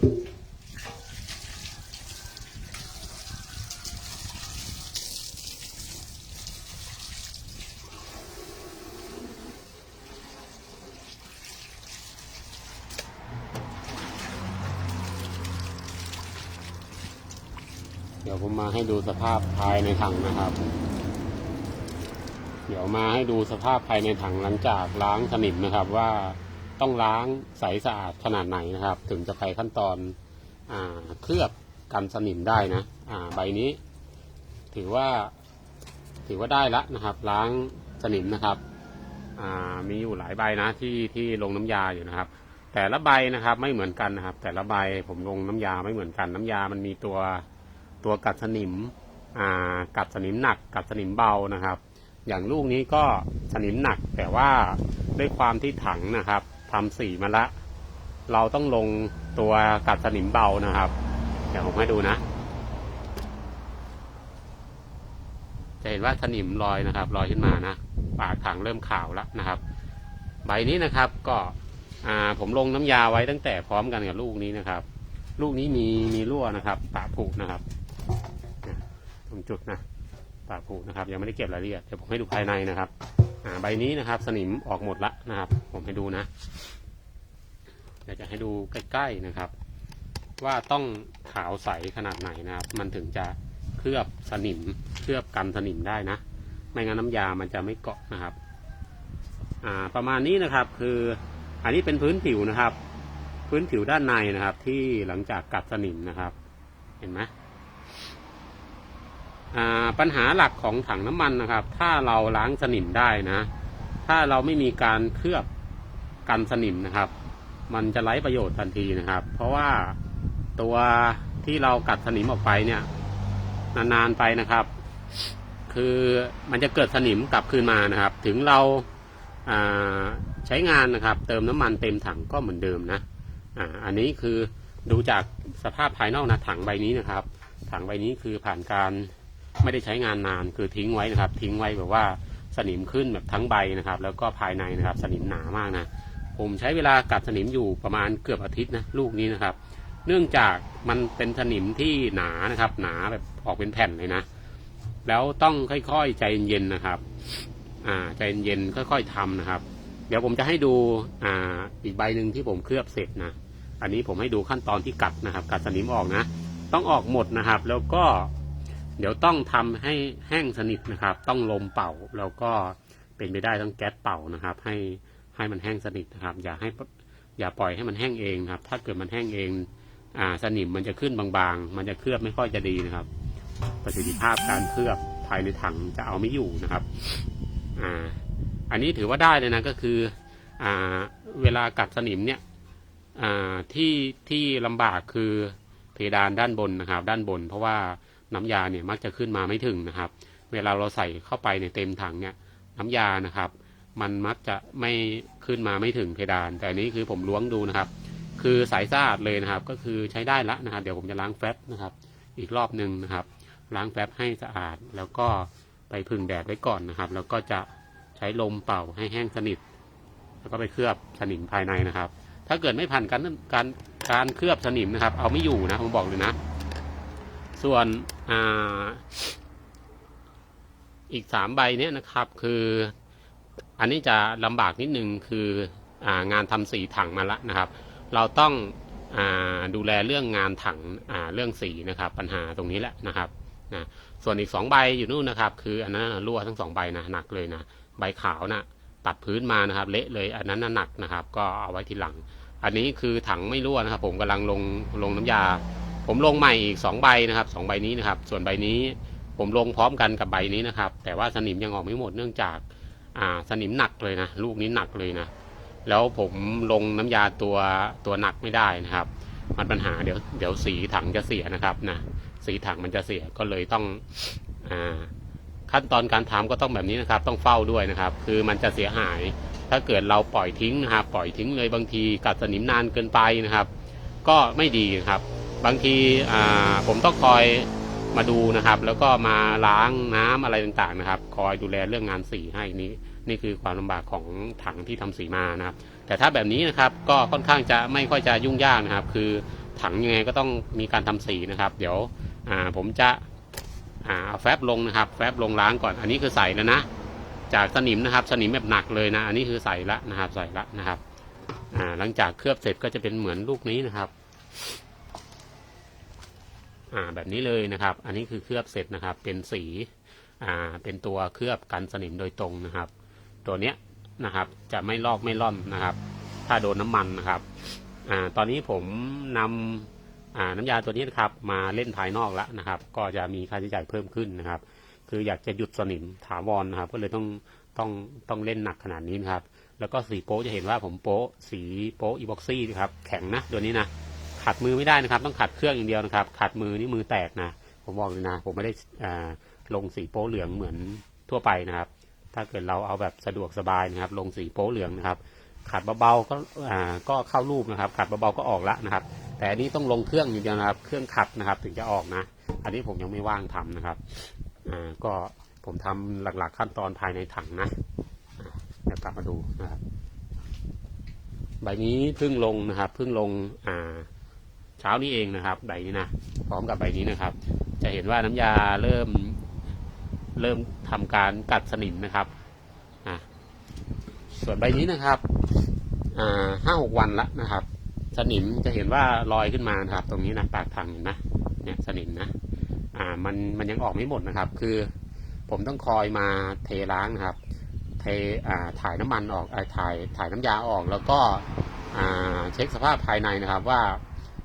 เดี๋ยวผมมาให้ดูสภาพภายในถังนะครับ เดี๋ยวมาให้ดูสภาพภายในถังหลังจากล้างสนิมนะครับว่า ต้องล้างใสสะอาดขนาดไหนนะครับ ถึงจะไปขั้นตอนอเคลือบกันสนิมได้นะใบนี้ ถือว่าถือว่าได้ละนะครับ ล้างสนิมนะครับมีอยู่หลายใบนะที่ที่ลงน้ำยาอยู่นะครับ แต่ละใบนะครับไม่เหมือนกันนะครับ แต่ละใบผมลงน้ำยาไม่เหมือนกัน น้ำยามันมีตัวตัวกัดสนิมกัดสนิมหนัก กัดสนิมเบานะครับ อย่างลูกนี้ก็สนิมหนักแต่ว่าด้วยความที่ถังนะครับ ทำสีมาละ เราต้องลงตัวกัดสนิมเบานะครับ เดี๋ยวผมให้ดูนะ จะเห็นว่าสนิมลอยนะครับลอยขึ้นมานะปากถังเริ่มขาวแล้วนะครับ ใบนี้นะครับก็ผมลงน้ำยาไว้ตั้งแต่พร้อมกันกับลูกนี้นะครับ ลูกนี้มีมีรั่วนะครับปะผุนะครับตรงจุดนะปะผุนะครับ ยังไม่ได้เก็บรายละเอียดเดี๋ยวผมให้ดูภายในนะครับ อ่าใบนี้นะครับ สนิมออกหมดละนะครับ ผมให้ดูนะเดี๋ยวจะให้ดูใกล้ๆนะครับ ว่าต้องขาวใสขนาดไหนนะครับ มันถึงจะเคลือบสนิมเคลือบกันสนิมได้นะ ไม่งั้นน้ำยามันจะไม่เกาะนะครับ อ่าประมาณนี้นะครับ คืออันนี้เป็นพื้นผิวนะครับ พื้นผิวด้านในนะครับ ที่หลังจากกัดสนิมนะครับ เห็นไหม ปัญหาหลักของถังน้ำมันนะครับ ถ้าเราล้างสนิมได้นะ ถ้าเราไม่มีการเคลือบกันสนิมนะครับ มันจะไร้ประโยชน์ทันทีนะครับ เพราะว่าตัวที่เรากัดสนิมออกไปเนี่ยนานๆไปนะครับ คือมันจะเกิดสนิมกลับคืนมานะครับ ถึงเราาใช้งานนะครับ เติมน้ำมันเต็มถังก็เหมือนเดิมนะอ่าอันนี้คือดูจากสภาพภายนอกนะถังใบนี้นะครับ ถังใบนี้คือผ่านการ ไม่ได้ใช้งานนานคือทิ้งไว้นะครับ ทิ้งไว้แบบว่าสนิมขึ้นแบบทั้งใบนะครับ แล้วก็ภายในนะครับ สนิมหนามากนะผมใช้เวลากัดสนิมอยู่ประมาณเกือบอาทิตย์นะลูกนี้นะครับ เนื่องจากมันเป็นสนิมที่หนานะครับ หนาแบบออกเป็นแผ่นเลยนะ แล้วต้องค่อยๆใจเย็นๆนะครับ อ่าใจเย็นๆค่อย ๆทำนะครับ เดี๋ยวผมจะให้ดูอ่าอีกใบหนึ่งที่ผมเคลือบเสร็จนะอันนี้ผมให้ดูขั้นตอนที่กัดนะครับ กัดสนิมออกนะ ต้องออกหมดนะครับ แล้วก็ เดี๋ยวต้องทำให้แห้งสนิทนะครับ ต้องลมเป่าแล้วก็เป็นไปได้ต้องแก๊สเป่านะครับ ให้ให้มันแห้งสนิทนะครับ อย่าให้อย่าปล่อยให้มันแห้งเองนะครับ ถ้าเกิดมันแห้งเองอ่าสนิมมันจะขึ้นบางๆ มันจะเคลือบไม่ค่อยจะดีนะครับ ประสิทธิภาพการเคลือบภายในถังจะเอาไม่อยู่นะครับอ่าอันนี้ถือว่าได้เลยนะก็คืออ่าเวลากัดสนิมเนี่ยอ่าที่ที่ลำบากคือเพดานด้านบนนะครับ ด้านบน เพราะว่า น้ำยาเนี่ยมักจะขึ้นมาไม่ถึงนะครับ เวลาเราใส่เข้าไปในเต็มถังเนี่ยน้ำยานะครับ มันมักจะไม่ขึ้นมาไม่ถึงเพดาน แต่นนี้คือผมล้วงดูนะครับ คือสายสะอาดเลยนะครับ ก็คือใช้ได้ละนะครับ เดี๋ยวผมจะล้างแฟบนะครับ อีกรอบหนึ่งนะครับ ล้างแฟบให้สะอาดแล้วก็ไปพึ่งแดดไว้ก่อนนะครับ แล้วก็จะใช้ลมเป่าให้แห้งสนิท แล้วก็ไปเคลือบสนิมภายในนะครับ ถ้าเกิดไม่ผ่านการการการเคลือบสนิมนะครับ เอาไม่อยู่นะผมบอกเลยนะ ส่วนออีกสามใบเนี้ยนะครับ คืออันนี้จะลำบากนิดนึงคือองานทำสีถังมาละนะครับ เราต้องอดูแลเรื่องงานถังเรื่องสีนะครับ ปัญหาตรงนี้แหละนะครับนะส่วนอีกสองใบอยู่นู่นนะครับ คืออันนั้นรั่วทั้งสองใบนะหนักเลยนะใบขาวนะตัดพื้นมานะครับ เละเลยอันนั้นน่ะหนักนะครับ ก็เอาไว้ทีหลัง อันนี้คือถังไม่รั่วนะครับ ผมกำลังลงลงน้ำยา ผมลงใหม่อีกสองใบนะครับสองใบนี้นะครับ ส่วนใบนี้ผมลงพร้อมกันกับใบนี้นะครับ แต่ว่าสนิมยังออกไม่หมดเนื่องจากอ่าสนิมหนักเลยนะลูกนี้หนักเลยนะ แล้วผมลงน้ำยาตัวตัวหนักไม่ได้นะครับ มันปัญหาเดี๋ยวเดี๋ยวสีถังจะเสียนะครับนะสีถังมันจะเสียก็เลยต้องอ่าขั้นตอนการทำก็ต้องแบบนี้นะครับ ต้องเฝ้าด้วยนะครับ คือมันจะเสียหาย ถ้าเกิดเราปล่อยทิ้งนะครับปล่อยทิ้งเลยบางทีกัดสนิมนานเกินไปนะครับ ก็ไม่ดีนะครับ บางทีผมต้องคอยมาดูนะครับ แล้วก็มาล้างน้ำอะไรต่างๆนะครับ คอยดูแลเรื่องงานสีให้นี่นี่คือความลำบากของถังที่ทำสีมานะครับ แต่ถ้าแบบนี้นะครับก็ค่อนข้างจะไม่ค่อยจะยุ่งยากนะครับ คือถังยังไงก็ต้องมีการทำสีนะครับ เดี๋ยวผมจะเอาแฟบลงนะครับ แฟบลงล้างก่อน อันนี้คือใส่แล้วนะ จากสนิมนะครับ สนิมแบบหนักเลยนะ อันนี้คือใส่ละนะครับ ใส่ละนะครับหลังจากเคลือบเสร็จก็จะเป็นเหมือนลูกนี้นะครับ อ่าแบบนี้เลยนะครับ อันนี้คือเคลือบเสร็จนะครับ เป็นสีอ่าเป็นตัวเคลือบกันสนิมโดยตรงนะครับ ตัวเนี้ยนะครับจะไม่ลอกไม่ล่อนนะครับ ถ้าโดนน้ำมันนะครับอ่าตอนนี้ผมนำอ่าน้ำยาตัวนี้นะครับมาเล่นภายนอกแล้วนะครับ ก็จะมีค่าใช้จ่ายเพิ่มขึ้นนะครับ คืออยากจะหยุดสนิมถาวรนะครับ ก็เลยต้องต้องต้องเล่นหนักขนาดนี้นะครับ แล้วก็สีโป๊จะเห็นว่าผมโป๊สีโป๊อีบ็อกซี่นะครับ แข็งนะตัวนี้นะ ขัดมือไม่ได้นะครับ ต้องขัดเครื่องอย่างเดียวนะครับ ขัดมือนี่มือแตกนะผมบอกเลยนะ ผมไม่ได้ลงสีโป๊ะเหลืองเหมือนทั่วไปนะครับ ถ้าเกิดเราเอาแบบสะดวกสบายนะครับ ลงสีโป๊ะเหลืองนะครับ ขัดเบาๆก็ก็เข้ารูปนะครับ ขัดเบาๆก็ออกละนะครับ แต่อันนี้ต้องลงเครื่องอย่างเดียวนะครับ เครื่องขัดนะครับ ถึงจะออกนะ อันนี้ผมยังไม่ว่างทำนะครับก็ผมทำหลักๆขั้นตอนภายในถังนะเดี๋ยวกลับมาดูนะครับใบนี้เพิ่งลงนะครับเพิ่งลงอ่า เช้านี้เองนะครับ ใบนี้นะพร้อมกับใบนี้นะครับ จะเห็นว่าน้ำยาเริ่ม เริ่มทำการกัดสนิมนะครับอ่าส่วนใบนี้นะครับอ่าห้าหกวันละนะครับ สนิมจะเห็นว่าลอยขึ้นมานะครับ ตรงนี้นะปากถังนไหมเนี่ยสนิมนะอ่ามันมันยังออกไม่หมดนะครับ คือ ผมต้องคอยมาเทล้างนะครับ เทอ่าถ่ายน้ำมันออกอถ่ายถ่ายน้ำยาออกแล้วก็อ่าเช็คสภาพภายในนะครับว่า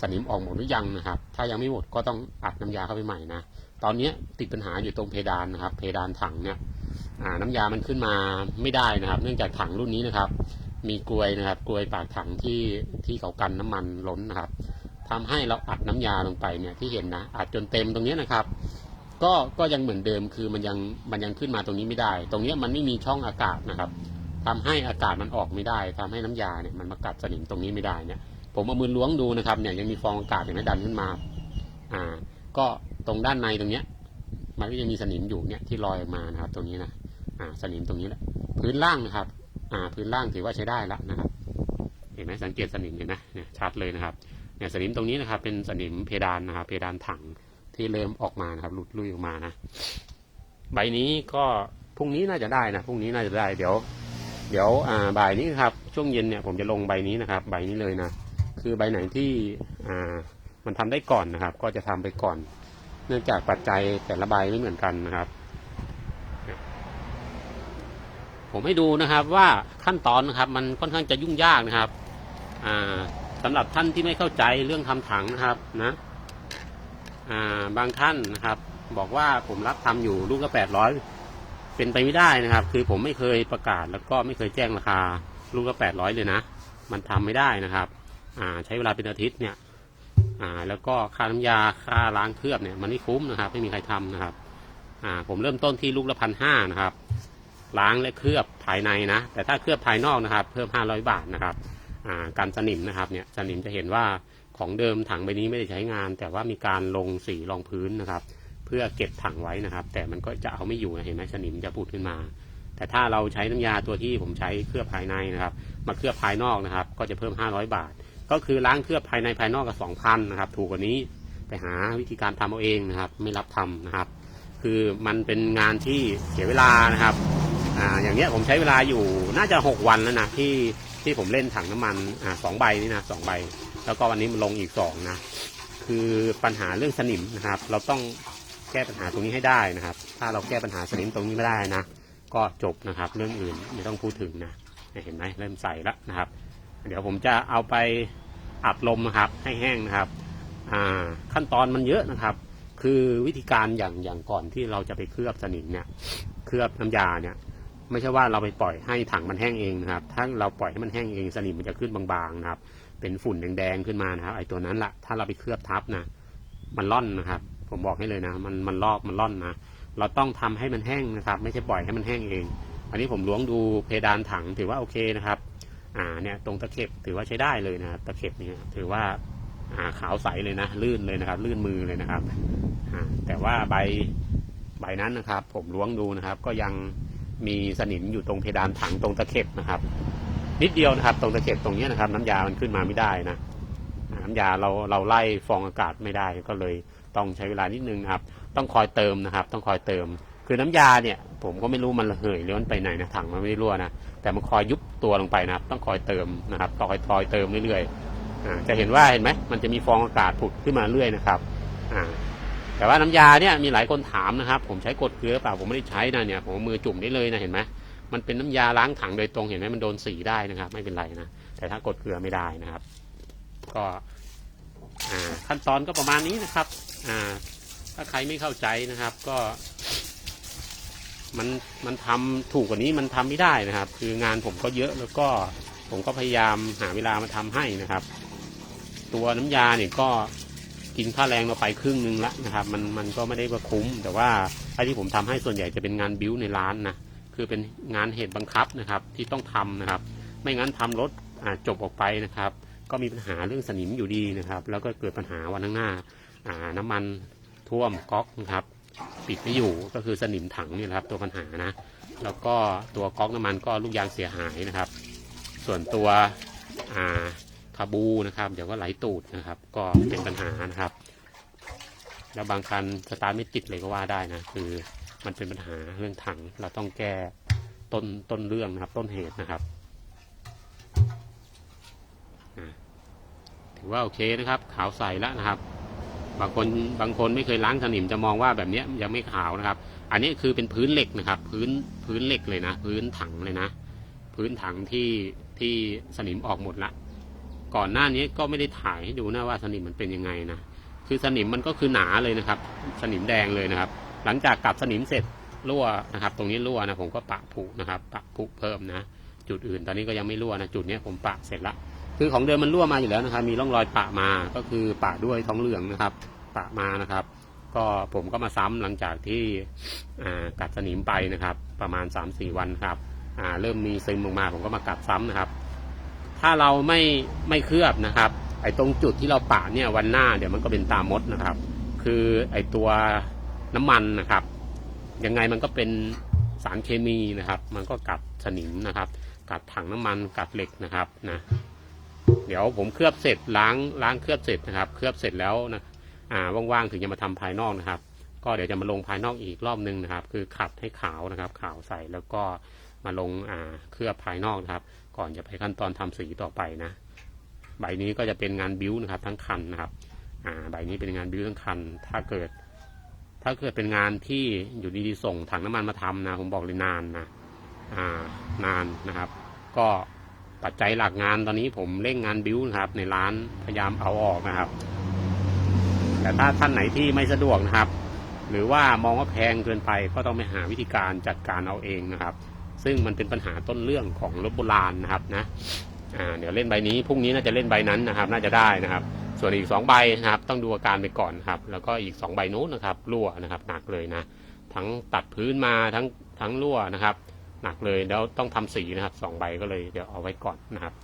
สนิมออกหมดหรือยังนะครับ ถ้ายังไม่หมดก็ต้องอัดน้ำยาเข้าไปใหม่นะ ตอนนี้ติดปัญหาอยู่ตรงเพดานนะครับ เพดานถังเนี่ยน้ำยามันขึ้นมาไม่ได้นะครับ เนื่องจากถังรุ่นนี้นะครับ มีกลวยนะครับกลวยปากถังที่ที่เขากันน้ำมันล้นนะครับทำให้เราอัดน้ำยาลงไปเนี่ยที่เห็นนะอัดจนเต็มตรงนี้นะครับ ก็ก็ยังเหมือนเดิมคือมันยังมันยังขึ้นมาตรงนี้ไม่ได้ ตรงนี้มันไม่มีช่องอากาศนะครับทำให้อากาศมันออกไม่ได้ทำให้น้ำยาเนี่ยมันมากัดสนิมตรงนี้ไม่ได้เนี่ย ผมเอามือล้วงดูนะครับ เนี่ยยังมีฟองอากาศอย่างนี้ดันขึ้นมา อ่า ก็ตรงด้านในตรงเนี้ย มันก็ยังมีสนิมอยู่เนี่ยที่ลอยมานะครับ ตรงนี้นะอ่า สนิมตรงนี้แหละพื้นล่างนะครับ อ่า พื้นล่างถือว่าใช้ได้แล้วนะครับ เห็นไหมสังเกตสนิมเห็นไหมเนี่ยชัดเลยนะครับ เนี่ยสนิมตรงนี้นะครับ เป็นสนิมเพดานนะครับ เพดานถังที่เริ่มออกมานะครับ หลุดลุยออกมานะ ใบนี้ก็พรุ่งนี้น่าจะได้นะพรุ่งนี้น่าจะได้เดี๋ยว เดี๋ยวอ่าบ่ายนี้ครับ ช่วงเย็นเนี่ยผมจะลงใบนี้นะครับ ใบนี้เลยนะ คือใบไหนที่มันทำได้ก่อนนะครับ ก็จะทำไปก่อน เนื่องจากปัจจัยแต่ละใบไม่เหมือนกันนะครับ ผมให้ดูนะครับว่าขั้นตอนนะครับ มันค่อนข้างจะยุ่งยากนะครับอ่าสำหรับท่านที่ไม่เข้าใจเรื่องทำถังนะครับนะาบางท่านนะครับ บอกว่าผมรับทำอยู่ลูกละแปดร้อยเป็นไปไม่ได้นะครับ คือผมไม่เคยประกาศแล้วก็ไม่เคยแจ้งราคาลูกละแปดร้อยเลยนะ มันทำไม่ได้นะครับ ใช้เวลาเป็นอาทิตย์เนี่ยอ่าแล้วก็ค่าน้ำยาค่าล้างเคลือบเนี่ยมันไม่คุ้มนะครับ ไม่มีใครทำนะครับอ่าผมเริ่มต้นที่ลูกละพันห้านะครับ ล้างและเคลือบภายในนะ แต่ถ้าเคลือบภายนอกนะครับ เพิ่มห้าร้อยบาทนะครับอ่าการสนิมนะครับเนี่ยสนิมจะเห็นว่าของเดิมถังใบนี้ไม่ได้ใช้งาน แต่ว่ามีการลงสีรองพื้นนะครับ เพื่อเก็บถังไว้นะครับ แต่มันก็จะเอาไม่อยู่นะเห็นไหมสนิมจะปูดขึ้นมา แต่ถ้าเราใช้น้ำยาตัวที่ผมใช้เคลือบภายในนะครับ มาเคลือบภายนอกนะครับ ก็จะเพิ่ม 500 บาท ก็คือล้างเคลือบภายในภายนอกกับ2,000นนะครับถูกกว่านี้ไปหาวิธีการทำเอาเองนะครับ ไม่รับทำนะครับ คือมันเป็นงานที่เสียเวลานะครับอ่าอย่างเนี้ยผมใช้เวลาอยู่น่าจะ 6 วันแล้วนะที่ที่ผมเล่นถังน้ำมันอ่าสองใบนี่นะสองใบ แล้วก็วันนี้มันลงอีกสองนะคือปัญหาเรื่องสนิมนะครับ เราต้องแก้ปัญหาตรงนี้ให้ได้นะครับ ถ้าเราแก้ปัญหาสนิมตรงนี้ไม่ได้นะ ก็จบนะครับ เรื่องอื่นไม่ต้องพูดถึงนะเห็นไหมเริ่มใส่แล้วนะครับ เดี๋ยวผมจะเอาไปอัดลมนะครับ ให้แห้งนะครับ อ่า ขั้นตอนมันเยอะนะครับ คือวิธีการอย่างอย่างก่อนที่เราจะไปเคลือบสนิมเนี่ย เคลือบน้ำยาเนี่ย ไม่ใช่ว่าเราไปปล่อยให้ถังมันแห้งเองนะครับ ถ้าเราปล่อยให้มันแห้งเองสนิมมันจะขึ้นบางๆนะครับ เป็นฝุ่นแดงๆขึ้นมานะครับ ไอ้ตัวนั้นละถ้าเราไปเคลือบทับนะ มันล่อนนะครับ ผมบอกให้เลยนะ มันมันลอกมันล่อนนะ เราต้องทำให้มันแห้งนะครับ ไม่ใช่ปล่อยให้มันแห้งเอง อันนี้ผมล้วงดูเพดานถังถือว่าโอเคนะครับ อ่าเนี่ยตรงตะเข็บถือว่าใช้ได้เลยนะครับตะเข็บเนี่ยถือว่าอ่าขาวใสเลยนะลื่นเลยนะครับ ลื่นมือเลยนะครับอ่าแต่ว่าใบใบนั้นนะครับ ผมล้วงดูนะครับ ก็ยังมีสนิมอยู่ตรงเพดานถังตรงตะเข็บนะครับ นิดเดียวนะครับ ตรงตะเข็บตรงนี้นะครับ น้ำยามันขึ้นมาไม่ได้นะน้ำยาเราเราไล่ฟองอากาศไม่ได้ก็เลยต้องใช้เวลานิดนึงนะครับ ต้องคอยเติมนะครับ ต้องคอยเติม คือน้ำยาเนี่ยผมก็ไม่รู้มันระเหยหรือมันไปไหนนะถังมันไม่ได้รั่วนะแต่มันคอยยุบตัวลงไปนะครับ ต้องคอยเติมนะครับต้องคอยคอยเติมเรื่อยๆจะเห็นว่าเห็นไหมมันจะมีฟองอากาศผุดขึ้นมาเรื่อยนะครับอ่าแต่ว่าน้ำยาเนี่ยมีหลายคนถามนะครับ ผมใช้กดเกลือเปล่าผมไม่ได้ใช้นะเนี่ยผมมือจุ่มได้เลยนะเห็นไหมมันเป็นน้ำยาล้างถังโดยตรงเห็นไหมมันโดนสีได้นะครับ ไม่เป็นไรนะแต่ถ้ากดเกลือไม่ได้นะครับ ก็ขั้นตอนก็ประมาณนี้นะครับถ้าใครไม่เข้าใจนะครับ ก็ มันมันทำถูกกว่านี้มันทำไม่ได้นะครับ คืองานผมก็เยอะแล้วก็ผมก็พยายามหาเวลามาทำให้นะครับ ตัวน้ำยาเนี่ยก็กินค่าแรงเราไปครึ่งหนึงละนะครับ มันมันก็ไม่ได้ว่าคุ้ม แต่ว่าไอ้ที่ผมทำให้ส่วนใหญ่จะเป็นงานบิ้วในร้านนะคือเป็นงานเหตุบังคับนะครับ ที่ต้องทำนะครับ ไม่งั้นทำรถอาจบออกไปนะครับ ก็มีปัญหาเรื่องสนิมอยู่ดีนะครับ แล้วก็เกิดปัญหาวันข้างหน้าอ่าน้ำมันท่วมก๊อกนะครับ ปิดไม่อยู่ก็คือสนิมถังนี่ยนะครับ ตัวปัญหานะ แล้วก็ตัวก๊อกน้ำมันก็ลูกยางเสียหายนะครับ ส่วนตัวอ่าคาบูนะครับเดี๋ยวก็ไหลตูดนะครับ ก็เป็นปัญหานะครับ แล้วบางคันสตาร์ทไม่ติดเลยก็ว่าได้นะคือมันเป็นปัญหาเรื่องถังเราต้องแก้ต้นต้นเรื่องนะครับ ต้นเหตุนะครับถือว่าโอเคนะครับ ขาวใสแล้วนะครับ บางคนบางคนไม่เคยล้างสนิมจะมองว่าแบบนี้ยังไม่ขาวนะครับ อันนี้คือเป็นพื้นเหล็กนะครับ พื้นพื้นเหล็กเลยนะ พื้นถังเลยนะ พื้นถังที่ที่สนิมออกหมดละก่อนหน้านี้ก็ไม่ได้ถ่ายให้ดูนะว่าสนิมมันเป็นยังไงนะคือสนิมมันก็คือหนาเลยนะครับ สนิมแดงเลยนะครับ หลังจากกลับสนิมเสร็จรั่วนะครับ ตรงนี้รั่วนะผมก็ปะผุนะครับ ปะผุเพิ่มนะ จุดอื่นตอนนี้ก็ยังไม่รั่วนะ จุดนี้ผมปะเสร็จละ คือของเดิมมันรั่วมาอยู่แล้วนะครับ มีร่องรอยปะมาก็คือปะด้วยทองเหลืองนะครับ ปะมานะครับ ก็ผมก็มาซ้ำหลังจากที่กัดสนิมไปนะครับ ประมาณ 3-4 วันครับเริ่มมีซึมลงมาผมก็มากัดซ้ำนะครับ ถ้าเราไม่ไม่เคลือบนะครับ ไอ้ตรงจุดที่เราปะเนี่ยวันหน้าเดี๋ยวมันก็เป็นตามดนะครับ คือไอ้ตัวน้ำมันนะครับ ยังไงมันก็เป็นสารเคมีนะครับ มันก็กัดสนิมนะครับ กัดถังน้ำมันกัดเหล็กนะครับนะ เดี๋ยวผมเคลือบเสร็จล้างล้างเคลือบเสร็จนะครับ เคลือบเสร็จแล้วนะอ่าว่างๆถึงจะมาทำภายนอกนะครับ ก็เดี๋ยวจะมาลงภายนอกอีกรอบนึงนะครับ คือขัดให้ขาวนะครับ ขาวใสแล้วก็มาลงอ่าเคลือบภายนอกนะครับ ก่อนจะไปขั้นตอนทำสีต่อไปนะใบนี้ก็จะเป็นงานบิ้วนะครับ ทั้งคันนะครับอ่าใบนี้เป็นงานบิ้วทั้งคัน ถ้าเกิด ถ้าเกิดเป็นงานที่อยู่ดีๆส่งถังน้ำมันมาทำนะผมบอกเลยนานนะอ่านานนะครับ ก็ ปัจจัยหลักงานตอนนี้ผมเร่งงานบิ้วนะครับ ในร้านพยายามเอาออกนะครับ แต่ถ้าท่านไหนที่ไม่สะดวกนะครับ หรือว่ามองว่าแพงเกินไปก็ต้องไปหาวิธีการจัดการเอาเองนะครับ ซึ่งมันเป็นปัญหาต้นเรื่องของรถโบราณนะครับนะอ่าเดี๋ยวเล่นใบนี้พรุ่งนี้น่าจะเล่นใบนั้นนะครับ น่าจะได้นะครับ ส่วนอีกสองใบนะครับ ต้องดูอาการไปก่อนครับ แล้วก็อีกสองใบนู้นนะครับรั่วนะครับหนักเลยนะ ทั้งตัดพื้นมาทั้งทั้งรั่วนะครับ หนักเลยแล้วต้องทำสีนะครับสองใบก็เลยเดี๋ยวเอาไว้ก่อนนะครับ